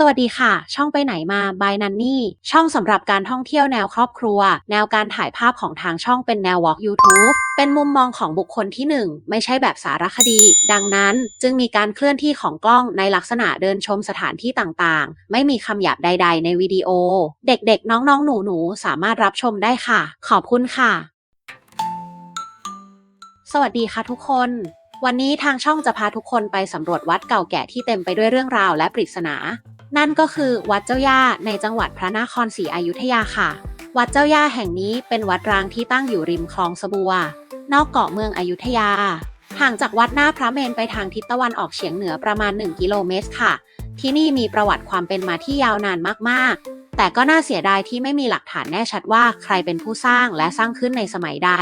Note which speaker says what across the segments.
Speaker 1: สวัสดีค่ะ ช่องไปไหนมา by Nanny ช่องสำหรับการท่องเที่ยวแนวครอบครัว แนวการถ่ายภาพของทางช่องเป็นแนว Walk YouTube เป็นมุมมองของบุคคลที่หนึ่งไม่ใช่แบบสารคดี ดังนั้นจึงมีการเคลื่อนที่ของกล้องในลักษณะเดินชมสถานที่ต่างๆ ไม่มีคำหยาบใด ๆ ในวิดีโอ เด็กๆ น้องๆ หนูๆ สามารถรับชมได้ค่ะ ขอบคุณค่ะ สวัสดีค่ะทุกคนวันนี้ทางช่องจะพาทุกคนไปสำรวจวัดเก่าแก่ที่เต็มไปด้วยเรื่องราวและปริศนา นั่นก็คือวัดเจ้าย่าในจังหวัดพระนครศรีอยุธยาค่ะ วัดเจ้าย่าแห่งนี้เป็นวัดร้างที่ตั้งอยู่ริมคลองสบัวนอกเกาะเมืองอยุธยา ห่างจากวัดหน้าพระเมนไปทางทิศตะวันออกเฉียงเหนือประมาณ 1 กิโลเมตรค่ะ ที่นี่มีประวัติความเป็นมาที่ยาวนานมากๆ แต่ก็น่าเสียดายที่ไม่มีหลักฐานแน่ชัดว่าใครเป็นผู้สร้างและสร้างขึ้นในสมัยใด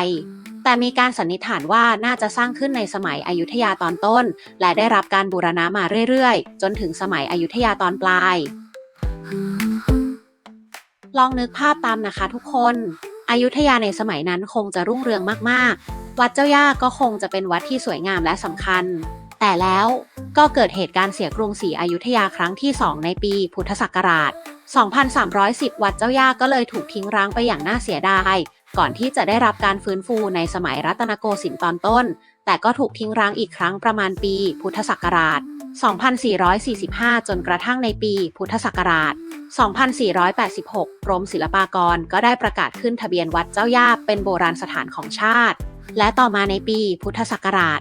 Speaker 1: แต่มีการสันนิษฐานว่าน่าจะสร้างขึ้นในสมัยอยุธยาตอนต้น และได้รับการบูรณะมาเรื่อยๆ จนถึงสมัยอยุธยาตอนปลาย ลองนึกภาพตามนะคะทุกคนอยุธยาในสมัยนั้นคงจะรุ่งเรืองมากๆ วัดเจ้าย่าก็คงจะเป็นวัดที่สวยงามและสำคัญ แต่แล้วก็เกิดเหตุการณ์เสียกรุงศรีอยุธยาครั้งที่ 2 ในปีพุทธศักราช 2310 วัดเจ้าย่าก็เลยถูกทิ้งร้างไปอย่างน่าเสียดาย ก่อนที่จะได้รับการฟื้นฟูในสมัยรัตนโกสินทร์ตอนต้น แต่ก็ถูกทิ้งร้างอีกครั้งประมาณปี พุทธศักราช 2445 จนกระทั่งในปี พุทธศักราช 2486 กรมศิลปากรก็ได้ประกาศขึ้นทะเบียนวัดเจ้าย่าเป็นโบราณสถานของชาติ และต่อมาในปีพุทธศักราช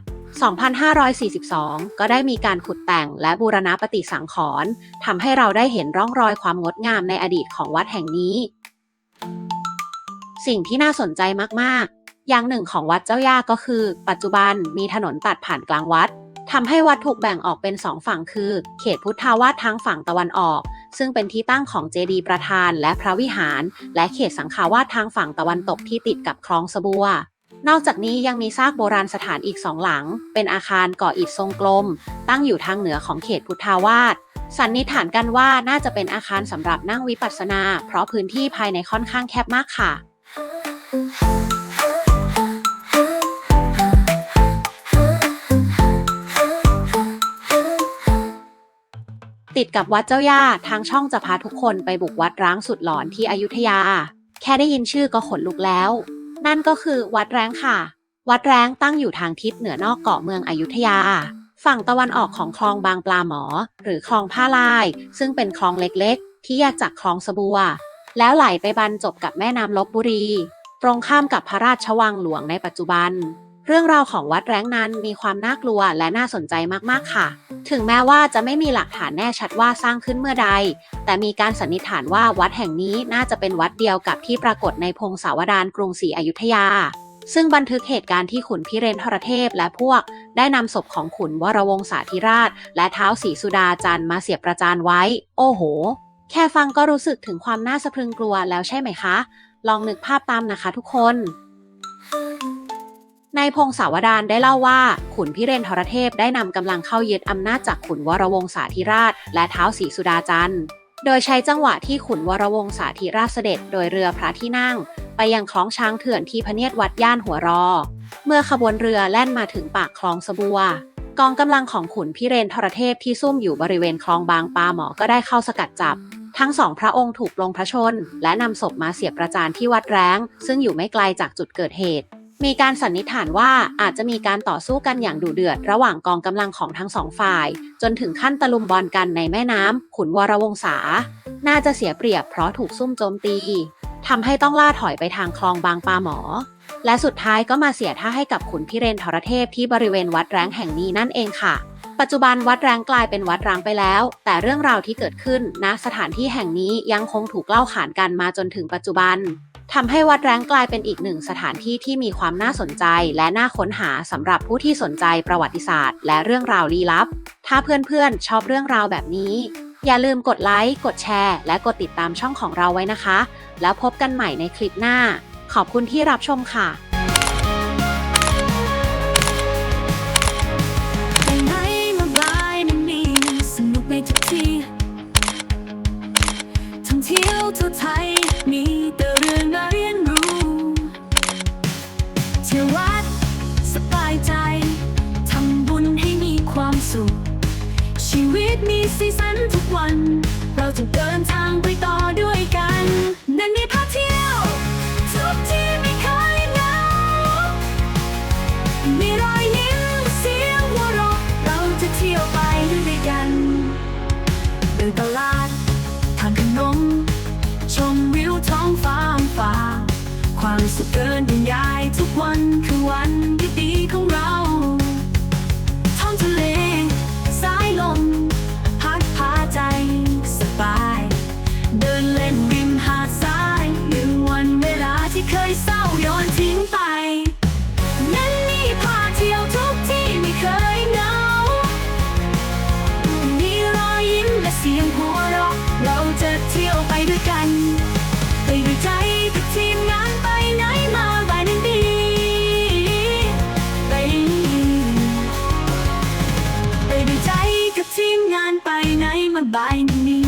Speaker 1: 2542 ก็ได้มีการขุดแต่งและบูรณะปฏิสังขรณ์ทำให้เราได้เห็นร่องรอยความงดงามในอดีตของวัดแห่งนี้ สิ่งที่น่าสนใจมากๆ อย่างหนึ่งของวัดเจ้าย่าก็คือ ปัจจุบันมีถนนตัดผ่านกลางวัดทำให้วัดถูกแบ่งออกเป็นสองฝั่งคือ เขตพุทธาวาสทางฝั่งตะวันออก ซึ่งเป็นที่ตั้งของเจดีย์ประธานและพระวิหาร และเขตสังฆาวาสทางฝั่งตะวันตกที่ติดกับคลองสบัวนอกจากนี้ยังมีซากโบราณสถานอีกสองหลัง เป็นอาคารก่ออิฐทรงกลม ตั้งอยู่ทางเหนือของเขตพุทธาวาสสันนิษฐานกันว่าน่าจะเป็นอาคารสำหรับนั่งวิปัสสนา เพราะพื้นที่ภายในค่อนข้างแคบมากค่ะ ติดกับวัดเจ้าย่าทางช่องจะพาทุกคนไปบุกวัดร้างสุดหลอนที่อยุธยา แค่ได้ยินชื่อก็ขนลุกแล้ว นั่นก็คือวัดแร้งค่ะ วัดแร้งตั้งอยู่ทางทิศเหนือนอกเกาะเมืองอยุธยา ฝั่งตะวันออกของคลองบางปลาหมอ หรือคลองผ้าลาย ซึ่งเป็นคลองเล็กๆ ที่แยกจากคลองสบัว แล้วไหลไปบรรจบกับแม่น้ำลบบุรี ตรงข้ามกับพระราชวังหลวงในปัจจุบัน เรื่องราวของวัดแร้งนั้นมีความน่ากลัวและน่าสนใจมาก ๆ ค่ะ ถึงแม้ว่าจะไม่มีหลักฐานแน่ชัดว่าสร้างขึ้นเมื่อใด แต่มีการสันนิษฐานว่าวัดแห่งนี้น่าจะเป็นวัดเดียวกับที่ปรากฏในพงศาวดารกรุงศรีอยุธยา ซึ่งบันทึกเหตุการณ์ที่ขุนพิเรนทรเทพและพวก ได้นำศพของขุนวรวงศาธิราช และเท้าศรีสุดาจันทร์มาเสียบประจานไว้ โอ้โหแค่ฟังก็รู้สึกถึงความน่าสะพรึงกลัวแล้วใช่ไหมคะ ลองนึกภาพตามนะคะทุกคนในพงศาวดารได้เล่าว่า ขุนพิเรนทรเทพได้นำกำลังเข้ายึดอำนาจจากขุนวรวงศาธิราช และเท้าศรีสุดาจันทร์ โดยใช้จังหวะที่ขุนวรวงศาธิราชเสด็จ โดยเรือพระที่นั่ง ไปยังคลองช้างเถื่อนที่พระเนียดวัดย่านหัวรอ เมื่อขบวนเรือแล่นมาถึงปากคลองสบัว กองกำลังของขุนพิเรนทรเทพที่ซุ่มอยู่บริเวณคลองบางปลาหมอก็ได้เข้าสกัดจับ ทั้งสองพระองค์ถูกลงพระชน และนำศพมาเสียบประจานที่วัดแร้ง ซึ่งอยู่ไม่ไกลจากจุดเกิดเหตุ มีการสันนิษฐานว่าอาจจะมีการต่อสู้กันอย่างดุเดือด ระหว่างกองกำลังของทั้งสองฝ่าย จนถึงขั้นตะลุมบอลกันในแม่น้ำขุนวรวงศา น่าจะเสียเปรียบเพราะถูกซุ่มโจมตีทำให้ต้องล่าถอยไปทางคลองบางปาหมอ และสุดท้ายก็มาเสียท่าให้กับขุนพิเรนทรเทพที่บริเวณวัดแร้งแห่งนี้นั่นเองค่ะ ปัจจุบันวัดแร้งกลายเป็นวัดร้างไปแล้ว แต่เรื่องราวที่เกิดขึ้นณสถานที่แห่งนี้ยังคงถูกเล่าขานกันมาจนถึงปัจจุบันทำให้วัดแร้งกลายเป็นอีกหนึ่งสถานที่ที่มีความน่าสนใจ และน่าค้นหาสำหรับผู้ที่สนใจประวัติศาสตร์ และเรื่องราวลี้ลับ ถ้าเพื่อนๆ ชอบเรื่องราวแบบนี้ อย่าลืมกดไลค์ กดแชร์ และกดติดตามช่องของเราไว้นะคะ แล้วพบกันใหม่ในคลิปหน้า ขอบคุณที่รับชมค่ะ
Speaker 2: ทั่วไทย มีแต่เรื่องน่าเรียนรู้เที่ยววัดสบายใจ ทำบุญให้มีความสุข ชีวิตมีสีสันทุกวัน เราจะเดินทางไปต่อ เกินบรรยายทุกวันคือวันดีๆของเรา ท้องทะเล สายลม พัดพาใจสบาย เดินเล่นริมหาดทรายลืมวันเวลาที่เคยเศร้าโยนทิ้งไป นั่นนี่พาเที่ยวทุกที่ไม่เคยเหงา มีรอยยิ้มและเสียงหัวเราะเราจะานไปไหนมาบ่ายนี้